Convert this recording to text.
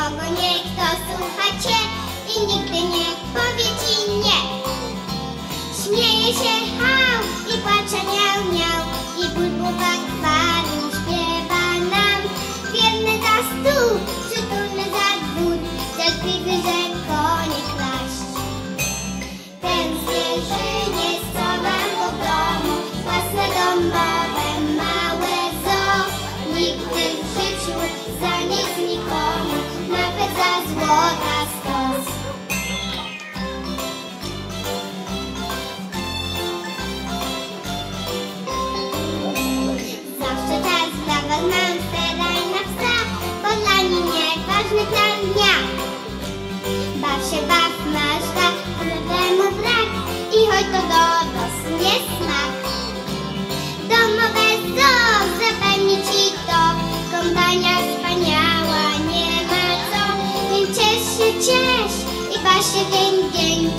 kogo nie, kto słucha cię i nigdy nie powie ci nie. Śmieje się hał i płacze miał miał steraj na bo dla mnie ważny dnia. Baw się, baw, masz tak, problemu brak i choć to dorosł nie smak. Domowe zoo zapewni ci to, kompania wspaniała, nie ma co. Więc ciesz się, ciesz i baw się dzień,